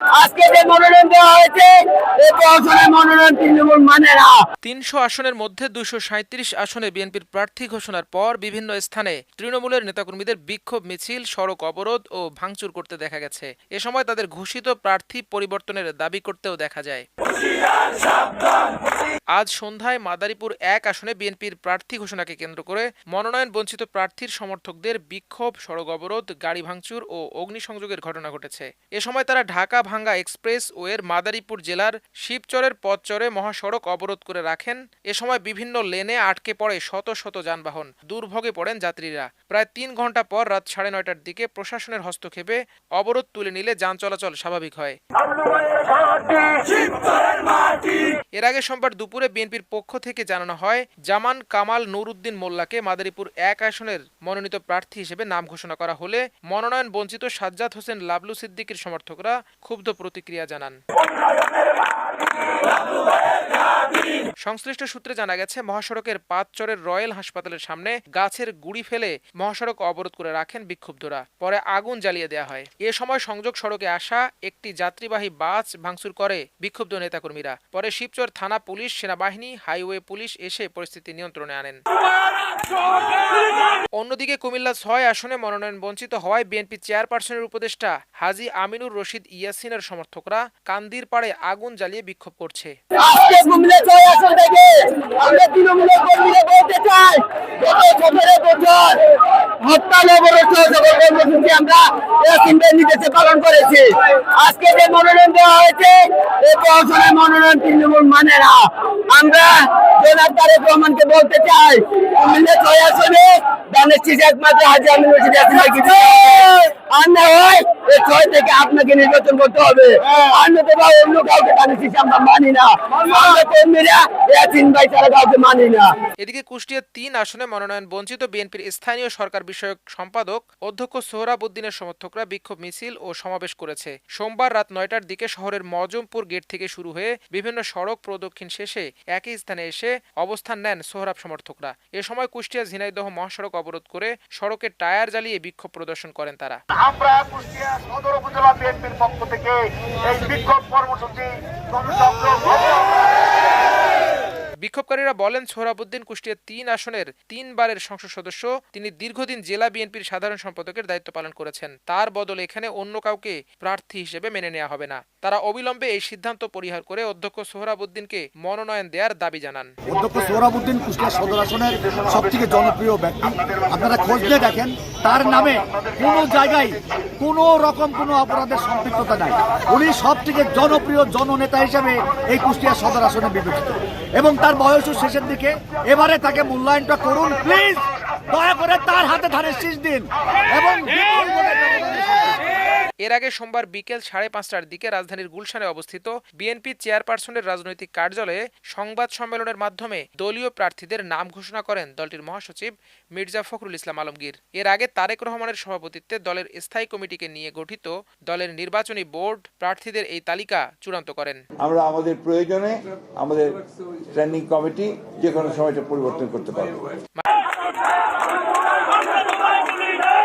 Ah! মানে তিনশো আসনের মধ্যে দুশো আসনে বিএনপির প্রার্থী ঘোষণার পর বিভিন্ন স্থানে তৃণমূলের নেতাকর্মীদের বিক্ষোভ, মিছিল, সড়ক অবরোধ ও ভাঙচুর করতে দেখা গেছে। এ সময় তাদের ঘোষিত প্রার্থী পরিবর্তনের দাবি করতেও দেখা যায়। আজ সন্ধ্যায় মাদারীপুর এক আসনে বিএনপির প্রার্থী ঘোষণাকে কেন্দ্র করে মনোনয়ন বঞ্চিত প্রার্থীর সমর্থকদের বিক্ষোভ, সড়ক অবরোধ, গাড়ি ভাঙচুর ও অগ্নিসংযোগের ঘটনা ঘটেছে। এ সময় তারা ঢাকা ভাঙ্গা এক্সপ্রেস ওয়ের মাদারীপুর জেলার শিবচরের পথচরে মহাসড়ক অবরোধ করে রাখেন। এ সময় বিভিন্ন লেনে আটকে পড়ে শত শত যানবাহন। দুর্ভোগে পড়েন যাত্রীরা। প্রায় তিন ঘণ্টা পর রাত সাড়ে নয়টার দিকে প্রশাসনের হস্তক্ষেপে অবরোধ তুলে নিলে যান চলাচল স্বাভাবিক হয়। এর আগে সোমবার দুপুরে বিএনপির পক্ষ থেকে জানানো হয় জামান কামাল নুরুদ্দিন মোল্লাকে মাদারীপুর এক আসনের মনোনীত প্রার্থী হিসেবে নাম ঘোষণা করা হলে মনোনয়ন বঞ্চিত সাজ্জাদ হোসেন লাবলু সিদ্দিকীর সমর্থকরা ক্ষুব্ধ প্রতিক্রিয়া জানান। সংশ্লিষ্ট সূত্রে জানা গেছে, মহাসড়কের পাঁচচরের রয়্যাল হাসপাতালের সামনে গাছের গুড়ি ফেলে মহাসড়ক অবরোধ করে রাখেন বিক্ষুব্ধরা। পরে আগুন জ্বালিয়ে দেওয়া হয়। এ সময় সংযোগ সড়কে আসা একটি যাত্রীবাহী বাস ভাঙচুর করে বিক্ষুব্ধ নেতাকর্মীরা। পরে শিবচর থানা পুলিশ, সেনাবাহিনী, হাইওয়ে পুলিশ এসে পরিস্থিতি নিয়ন্ত্রণে আনেন। অন্যদিকে কুমিল্লা ছয় আসনে মনোনয়ন বঞ্চিত হওয়ায় বিএনপি চেয়ারপারসনের উপদেষ্টা হাজি আমিনুর রশিদ ইয়াসিনের সমর্থকরা কান্দির পাড়ে আগুন জ্বালিয়ে বিক্ষোভ করছে। হত্যা অবরোধ কর্মসূচি আমরা ইয়াসিনদের নির্দেশে পালন করেছি আজকে যে মনোনয়ন দেওয়া হয়েছে এই প্রহসনের মনোনয়ন তৃণমূল মানে না আমরা জনাব তারেক রহমানকে বলতে চাই ছয় আসনে দানের চিজ একমাত্র হাজি আমিন। আর হয় এই ছয় থেকে আপনাকে নির্বাচন করতে হবে। আর নতুবা অন্য কাউকে দানের আমরা মানি না। আমরা কর্মীরা ইয়াসিন ভাই ছাড়া কাউকে মানি না। এদিকে কুষ্টিয়া তিন আসনে মনোনয়ন বঞ্চিত বিএনপির স্থানীয় সরকার বিষয়ক সম্পাদক অধ্যক্ষ সোহরাব উদ্দিনের সমর্থকরা বিক্ষোভ মিছিল ও সমাবেশ করেছে। সোমবার রাত নয়টার দিকে শহরের মজমপুর গেট থেকে শুরু হয়ে বিভিন্ন সড়ক প্রদক্ষিণ শেষে একই স্থানে এসে অবস্থান নেন সোহরাব সমর্থকরা। এ সময় কুষ্টিয়া ঝিনাইদহ মহাসড়ক অবরোধ করে সড়কের টায়ার জ্বালিয়ে বিক্ষোভ প্রদর্শন করেন তারা। আমরা কুষ্টিয়া সদর উপজেলা বিএনপির পক্ষ থেকে এই বিক্ষোভ কর্মসূচি বিক্ষোভকারীরা বলেন সোহরাবুদ্দিন কুষ্টিয়া তিন আসনের তিনবারের সংসদ সদস্য। তিনি দীর্ঘদিন জেলা বিএনপির সাধারণ সম্পাদকের দায়িত্ব পালন করেছেন। তার বদলে এখানে অন্য কাউকে প্রার্থী হিসেবে মেনে নেওয়া হবে না। তারা অবিলম্বে এই সিদ্ধান্ত পরিহার করে অধ্যক্ষ সোহরাবুদ্দিনকে মনোনয়ন দেওয়ার দাবি জানান। অধ্যক্ষ সোহরাবুদ্দিন কুষ্টিয়া সদর আসনের সব থেকে জনপ্রিয় ব্যক্তি। আপনারা খোঁজ দিয়ে দেখেন তার নামে কোনো জায়গায় কোনো রকম কোনো অপরাধের সম্পৃক্ততা নাই। উনি সব থেকে জনপ্রিয় জননেতা হিসেবে এই কুষ্টিয়া সদর আসনে বিবেচিত। এবং তার বয়সও শেষের দিকে। এবারে তাকে মূল্যায়নটা করুন, প্লিজ! দয়া করে তার হাতে ধানের শীষ দিন এবং এর আগে সোমবার বিকেল সাড়ে পাঁচটার দিকে রাজধানীর গুলশানে অবস্থিত বিএনপি চেয়ারপারসনের রাজনৈতিক কার্যালয়ে সংবাদ সম্মেলনের মাধ্যমে দলীয় প্রার্থীদের নাম ঘোষণা করেন দলটির মহাসচিব মির্জা ফখরুল ইসলাম আলমগীর। এর আগে তারেক রহমানের সভাপতিত্বে দলের স্থায়ী কমিটিকে নিয়ে গঠিত দলের নির্বাচনী বোর্ড প্রার্থীদের এই তালিকা চূড়ান্ত করেন। আমরা আমাদের প্রয়োজনে আমাদের স্ট্যান্ডিং কমিটি যে কোনো সময়টা পরিবর্তন করতে পারব। আমরা তোমায় পুলিশ